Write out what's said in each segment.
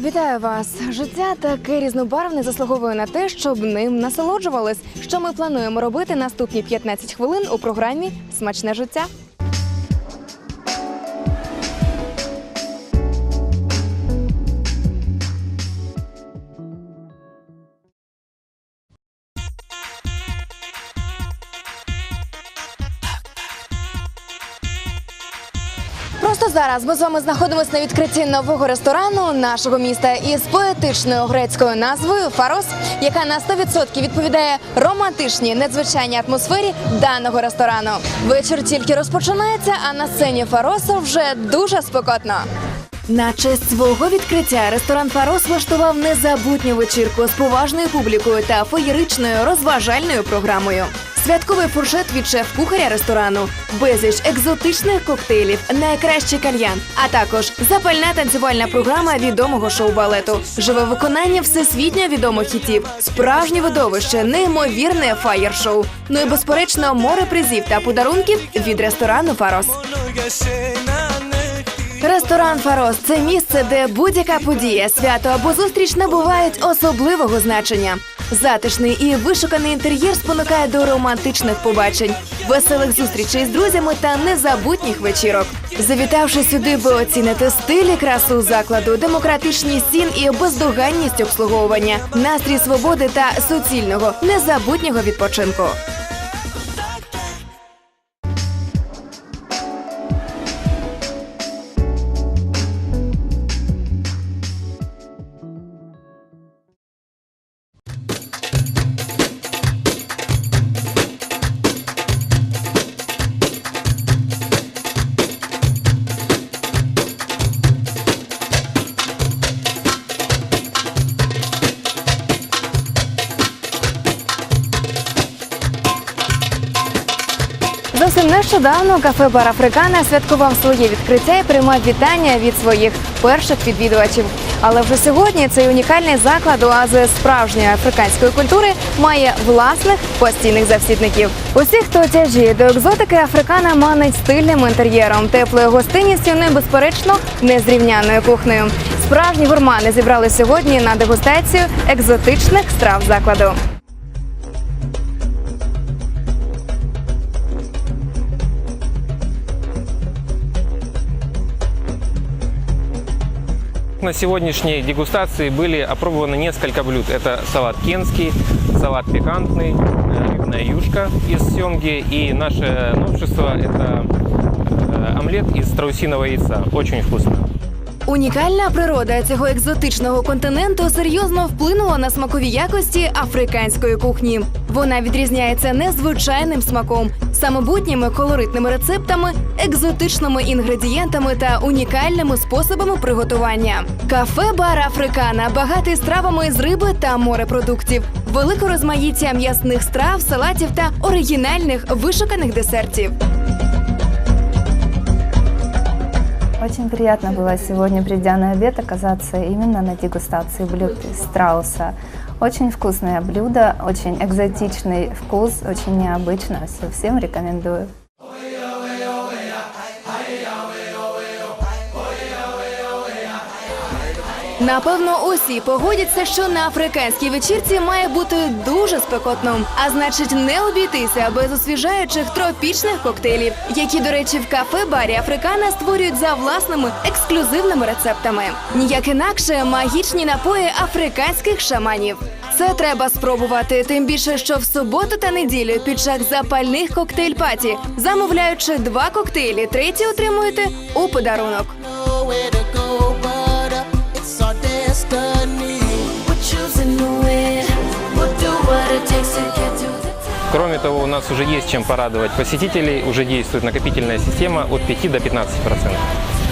Вітаю вас! Життя таке різнобарвне заслуговує на те, щоб ним насолоджувались. Що ми плануємо робити наступні 15 хвилин у програмі Смачне життя. Просто зараз ми з вами знаходимося на відкритті нового ресторану нашого міста із поетичною грецькою назвою Фарос, яка на 100% відповідає романтичній надзвичайній атмосфері даного ресторану. Вечір тільки розпочинається, а на сцені Фароса вже дуже спекотно. На честь свого відкриття ресторан Фарос влаштував незабутню вечірку з поважною публікою та феєричною розважальною програмою. Святковий фуршет від шеф-кухаря ресторану, безліч екзотичних коктейлів, найкращий кальян, а також запальна танцювальна програма відомого шоу-балету, живе виконання всесвітньо відомих хітів, справжнє видовище, неймовірне фаєр-шоу. Ну і безперечно, море призів та подарунків від ресторану Фарос. Ресторан Фарос це місце, де будь-яка подія, свято або зустріч набувають особливого значення. Затишний і вишуканий інтер'єр спонукає до романтичних побачень, веселих зустрічей з друзями та незабутніх вечірок. Завітавши сюди, ви оціните стиль і красу закладу, демократичні стін і бездоганність обслуговування, настрій свободи та суцільного незабутнього відпочинку. Нещодавно кафе Бар Африкана святкував своє відкриття і приймав вітання від своїх перших відвідувачів. Але вже сьогодні цей унікальний заклад оази справжньої африканської культури має власних постійних завсідників. Усі, хто тяжіє до екзотики, Африкана манить стильним інтер'єром, теплою гостинністю, ну і безперечно незрівняною кухнею. Справжні гурмани зібрали сьогодні на дегустацію екзотичних страв закладу. На сегодняшней дегустации были опробованы несколько блюд. Это салат кенский, салат пикантный, э, рыбная юшка из семги и наше новшество – это э, омлет из страусиного яйца. Очень вкусно. Унікальна природа цього екзотичного континенту серйозно вплинула на смакові якості африканської кухні. Вона відрізняється незвичайним смаком, самобутніми колоритними рецептами, екзотичними інгредієнтами та унікальними способами приготування. Кафе Бар Африкана багатий стравами з риби та морепродуктів, велике розмаїття м'ясних страв, салатів та оригінальних вишуканих десертів. Очень приятно было сегодня, придя на обед, оказаться именно на дегустации блюд из страуса. Очень вкусное блюдо, очень экзотичный вкус, очень необычно. Все, всем рекомендую. Напевно, усі погодяться, що на африканській вечірці має бути дуже спекотно, а значить, не обійтися без освіжаючих тропічних коктейлів, які, до речі, в кафе барі Африкана створюють за власними ексклюзивними рецептами. Ніяк інакше магічні напої африканських шаманів. Це треба спробувати, тим більше, що в суботу та неділю під час запальних коктейль-паті, замовляючи два коктейлі, третій отримуєте у подарунок. Destiny. We're choosing to win. We'll do what it takes to get to the top. Кроме того, у нас уже есть чем порадовать посетителей. Уже действует накопительная система от 5 до 15 процентов.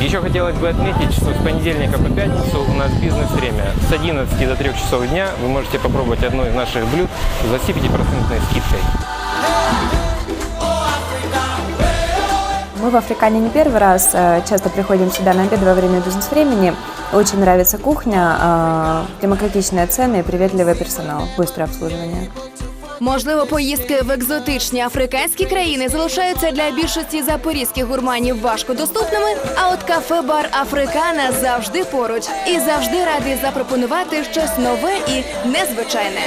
Еще хотелось бы отметить, что с понедельника по пятницу у нас бизнес-время. С 11 до 3 часов дня вы можете попробовать одно из наших блюд с 25% скидкой. Мы в Африкане не первый раз, э, часто приходим сюда на обед во время бизнес-времени. Очень нравится кухня, э, демократичные цены и приветливый персонал, быстрое обслуживание. Можливо, поїздки в екзотичні африканські країни залишаються для більшості запорізьких гурманів важкодоступними. А от кафе-бар Африкана завжди поруч і завжди радий запропонувати щось нове і незвичайне.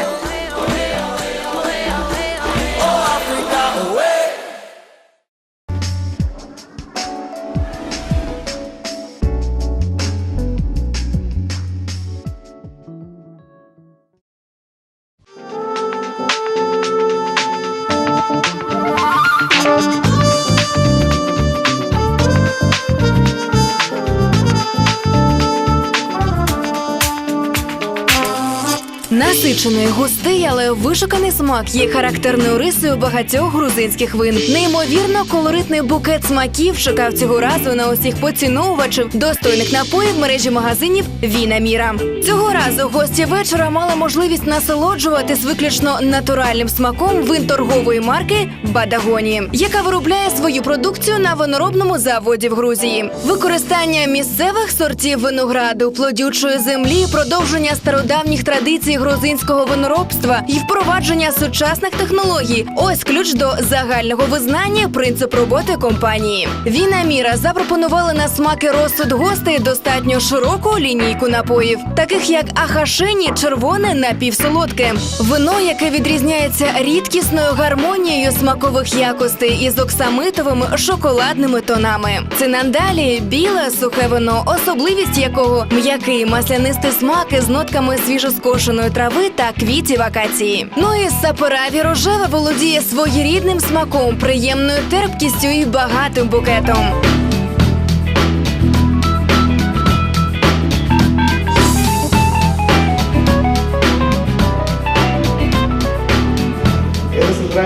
Насичений, густий, але вишуканий смак є характерною рисою багатьох грузинських вин. Неймовірно колоритний букет смаків чекав цього разу на усіх поціновувачів достойних напоїв мережі магазинів Віна Міра. Цього разу гості вечора мали можливість насолоджуватись виключно натуральним смаком вин торгової марки Бадагоні, яка виробляє свою продукцію на виноробному заводі в Грузії. Використання місцевих сортів винограду, плодючої землі, продовження стародавніх традицій грузинського виноробства і впровадження сучасних технологій. Ось ключ до загального визнання принцип роботи компанії. Віна Міра запропонували на смаки розсуд гостей достатньо широку лінійку напоїв, таких як ахашині, червоне напівсолодке, вино, яке відрізняється рідкісною гармонією смакових якостей із оксамитовими шоколадними тонами. Цинандалі біле сухе вино, особливість якого м'який маслянистий смак із нотками свіжоскошеної трави та квітів акації. Ну і сапераві рожеве володіє своєрідним смаком, приємною терпкістю і багатим букетом.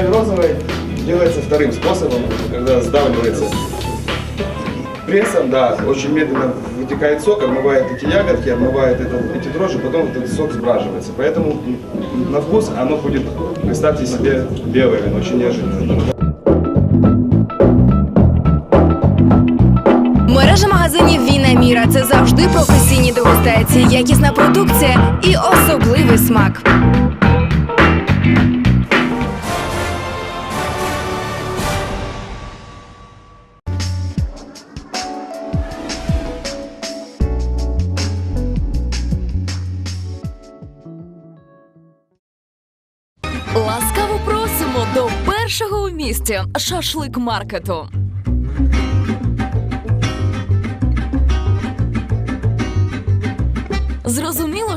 Розовое делается вторым способом, сдавливается прессом, да, очень медленно вытекает сок, обмывает эти ягодки, обмывает это, эти дрожжи, потом этот сок сбраживается. Поэтому на вкус оно будет, представьте себе, белое вино, очень неожиданно. Мережа магазинів Віна Міра це завжди професійні дегустації, якісна продукція і особливий смак. Ласкаво просимо до першого у місті шашлик маркету.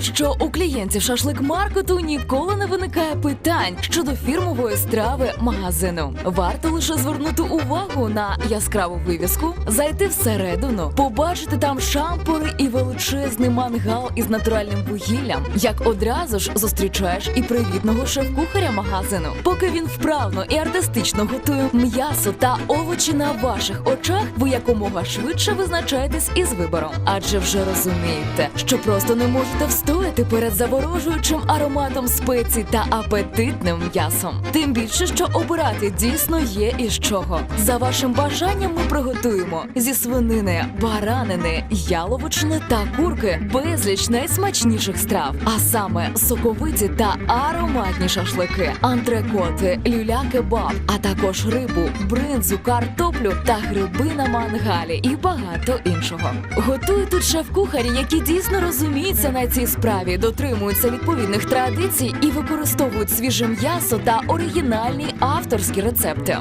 Що у клієнтів шашлик маркету ніколи не виникає питань щодо фірмової страви магазину. Варто лише звернути увагу на яскраву вивіску, зайти всередину, побачити там шампури і величезний мангал із натуральним вугіллям. Як одразу ж зустрічаєш і привітного шеф-кухаря магазину. Поки він вправно і артистично готує м'ясо та овочі на ваших очах, ви якомога швидше визначаєтесь із вибором. Адже вже розумієте, що просто не можете встояти перед заворожуючим ароматом спецій та апетитним м'ясом. Тим більше, що обирати дійсно є із чого. За вашим бажанням ми приготуємо зі свинини, баранини, яловичини та курки безліч найсмачніших страв, а саме соковиті та ароматні шашлики, антрекоти, люля-кебаб, а також рибу, бринзу, картоплю та гриби на мангалі і багато іншого. Готують тут шеф-кухарі, які дійсно розуміються на цій справі, дотримуються відповідних традицій і використовують свіже м'ясо та оригінальні авторські рецепти.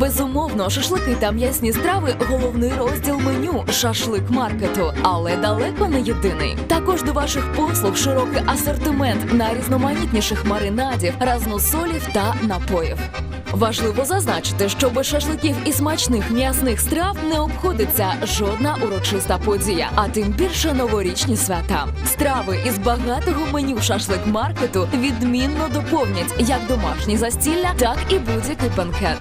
Безумовно, шашлики та м'ясні страви головний розділ меню шашлик маркету, але далеко не єдиний. Також до ваших послуг широкий асортимент найрізноманітніших маринадів, разносолів та напоїв. Важливо зазначити, що без шашликів і смачних м'ясних страв не обходиться жодна урочиста подія, а тим більше новорічні свята. Страви із багатого меню шашлик маркету відмінно доповнять як домашні застілля, так і будь-який бенкет.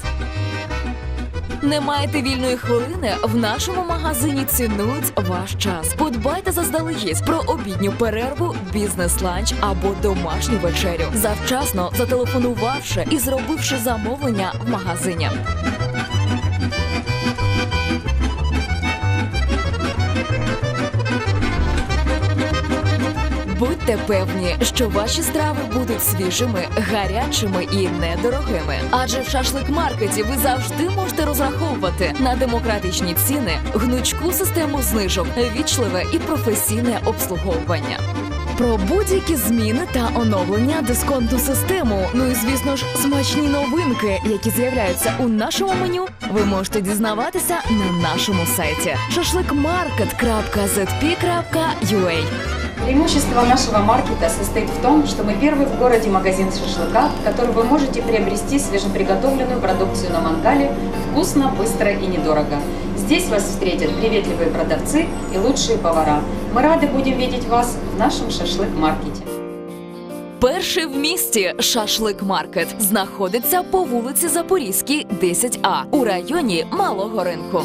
Не маєте вільної хвилини? В нашому магазині цінують ваш час. Подбайте заздалегідь про обідню перерву, бізнес-ланч або домашню вечерю. Завчасно зателефонувавши і зробивши замовлення в магазині. Будьте певні, що ваші страви будуть свіжими, гарячими і недорогими. Адже в шашлик-маркеті ви завжди можете розраховувати на демократичні ціни, гнучку систему знижок, вічливе і професійне обслуговування. Про будь-які зміни та оновлення дисконтну систему. Ну і звісно ж, смачні новинки, які з'являються у нашому меню, ви можете дізнаватися на нашому сайті шашликмаркет.zp.ua Преимущество нашего маркета состоит в том, что мы первый в городе магазин шашлыка, в котором вы можете приобрести свежеприготовленную продукцию на мангале вкусно, быстро и недорого. Здесь вас встретят приветливые продавцы и лучшие повара. Мы рады будем видеть вас в нашем шашлык-маркете. Перший в місті шашлик маркет знаходиться по вулиці Запорізькій, 10А у районі Малого ринку.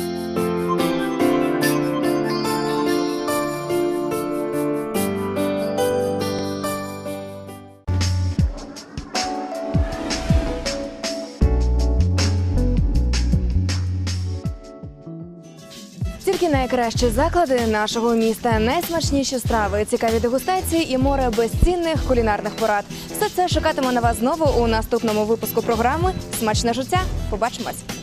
Тільки найкращі заклади нашого міста, найсмачніші страви, цікаві дегустації і море безцінних кулінарних порад. Все це шукатиме на вас знову у наступному випуску програми Смачне життя. Побачимось.